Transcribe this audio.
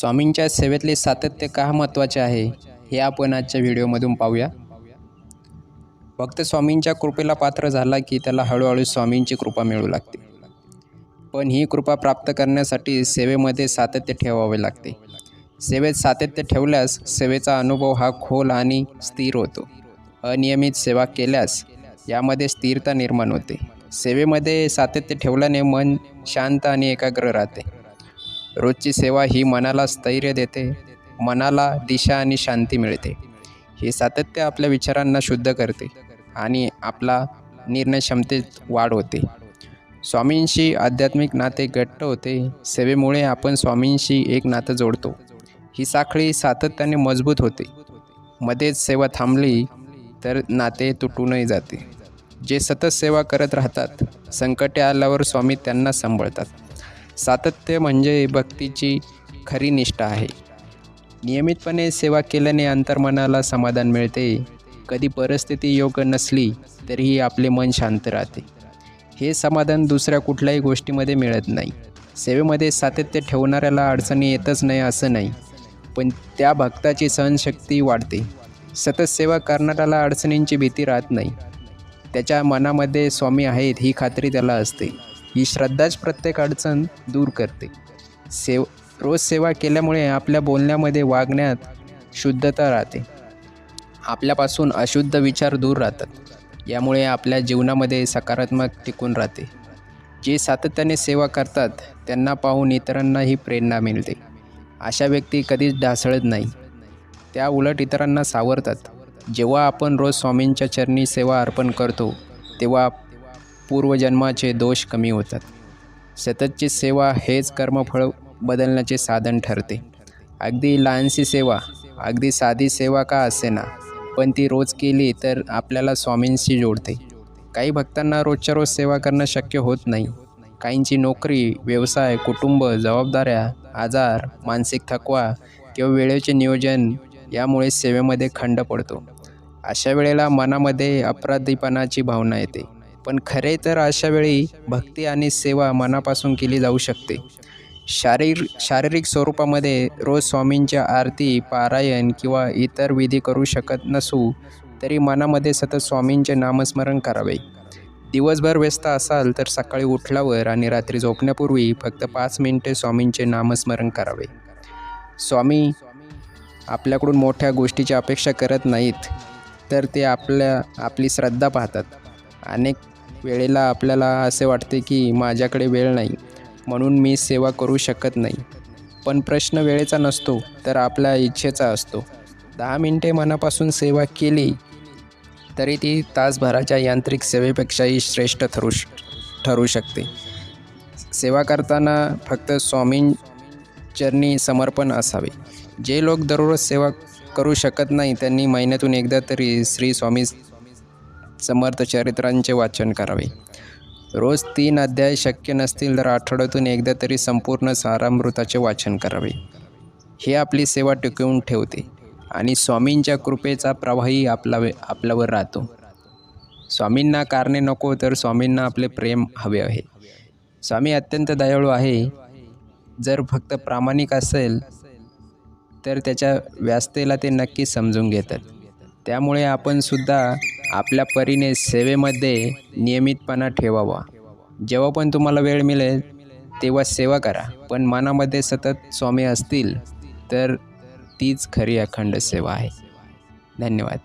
स्वामींच्या सेवेतले सातत्य का महत्त्वाचे आहे हे आपण आजच्या व्हिडिओमधून पाहूया. भक्त स्वामींच्या कृपेला पात्र झाला की त्याला हळूहळू स्वामींची कृपा मिळू लागते. पण ही कृपा प्राप्त करण्यासाठी सेवेमध्ये सातत्य ठेवावे लागते. सेवेत सातत्य ठेवल्यास सेवेचा अनुभव हा खोल आणि स्थिर होतो. अनियमित सेवा केल्यास यामध्ये स्थिरता निर्माण होते. सेवेमध्ये सातत्य ठेवल्याने मन शांत आणि एकाग्र राहते. रोजची सेवा ही मनाला स्थैर्य देते मनाला दिशा आणि शांती मिळते. हे सातत्य आपल्या विचारांना शुद्ध करते आणि आपला निर्णय क्षमतेत वाढ होते. स्वामींशी आध्यात्मिक नाते घट्ट होते सेवेमुळे आपण स्वामींशी एक नातं जोडतो. ही साखळी सातत्याने मजबूत होते. मध्येच सेवा थांबली तर नाते तुटूनही जाते. जे सतत सेवा करत राहतात संकटे आल्यावर स्वामी त्यांना सांभाळतात. सातत्य म्हणजे भक्तीची खरी निष्ठा आहे. नियमितपणे सेवा केल्याने अंतर्मनाला समाधान मिळते. कधी परिस्थिती योग्य नसली तरीही आपले मन शांत राहते. हे समाधान दुसऱ्या कुठल्याही गोष्टीमध्ये मिळत नाही. सेवेमध्ये सातत्य ठेवणाऱ्याला अडचणी येतच नाही असं नाही पण त्या भक्ताची सहनशक्ती वाढते. सतत सेवा करणाऱ्याला अडचणींची भीती राहत नाही. त्याच्या मनामध्ये स्वामी आहेत ही खात्री त्याला असते. ही श्रद्धाच प्रत्येक अडचण दूर करते. सेव रोज सेवा केल्यामुळे आपल्या बोलण्यामध्ये वागण्यात शुद्धता राहते. आपल्यापासून अशुद्ध विचार दूर राहतात. यामुळे आपल्या जीवनामध्ये सकारात्मक टिकून राहते. जे सातत्याने सेवा करतात त्यांना पाहून इतरांनाही प्रेरणा मिळते. अशा व्यक्ती कधीच ढासळत नाही. त्या उलट इतरांना सावरतात. जेव्हा आपण रोज स्वामींच्या चरणी सेवा अर्पण करतो तेव्हा पूर्वजन्माचे दोष कमी होतात. सततची सेवा हेच कर्मफळ बदलण्याचे साधन ठरते. अगदी लहानशी सेवा अगदी साधी सेवा का असेना पण ती रोज केली तर आपल्याला स्वामींशी जोडते. काही भक्तांना रोजच्या रोज सेवा करणं शक्य होत नाही. काहींची नोकरी व्यवसाय कुटुंब जबाबदाऱ्या आजार मानसिक थकवा किंवा वेळेचे नियोजन यामुळे सेवेमध्ये खंड पडतो. अशा वेळेला मनामध्ये अपराधीपणाची भावना येते. पण खरे तर अशा वेळी भक्ती आणि सेवा मनापासून केली जाऊ शकते. शारीर शारीरिक स्वरूपामध्ये रोज स्वामींच्या आरती पारायण किंवा इतर विधी करू शकत नसू तरी मनामध्ये सतत स्वामींचे नामस्मरण करावे. दिवसभर व्यस्त असाल तर सकाळी उठल्यावर आणि रात्री झोपण्यापूर्वी फक्त पाच मिनिटे स्वामींचे नामस्मरण करावे. स्वामी आपल्याकडून मोठ्या गोष्टीची अपेक्षा करत नाहीत तर ते आपल्या आपली श्रद्धा पाहतात. अनेक वेळेला आपल्याला असे वाटते की माझ्याकडे वेळ नाही म्हणून मी सेवा करू शकत नाही. पण प्रश्न वेळेचा नसतो तर आपल्या इच्छेचा असतो. दहा मिनटे मनापासून सेवा केली तरी ती तासभराच्या यांत्रिक सेवेपेक्षाही श्रेष्ठ ठरू ठरू शकते. सेवा करताना फक्त स्वामींचरणी समर्पण असावे. जे लोक दररोज सेवा करू शकत नाही त्यांनी महिन्यातून एकदा तरी श्री स्वामी समर्थ चरित्रांचे वाचन करावे. रोज तीन अध्याय शक्य नसतील तर आठवड्यातून एकदा तरी संपूर्ण सारामृताचे वाचन करावे. हे आपली सेवा टिकवून ठेवते आणि स्वामींच्या कृपेचा प्रवाही आपला आपल्यावर राहतो. स्वामींना कारणे नको तर स्वामींना आपले प्रेम हवे आहे. स्वामी अत्यंत दयाळू आहे. जर फक्त प्रामाणिक असेल तर त्याच्या व्यासतेला ते नक्की समजून घेतात. त्यामुळे आपण सुद्धा आपल्या परीने सेवेमध्ये नियमितपणा ठेवावा. जेव्हा पण तुम्हाला वेळ मिळेल तेव्हा सेवा करा. पण मनामध्ये सतत स्वामी असतील तर तीच खरी अखंड सेवा आहे. धन्यवाद.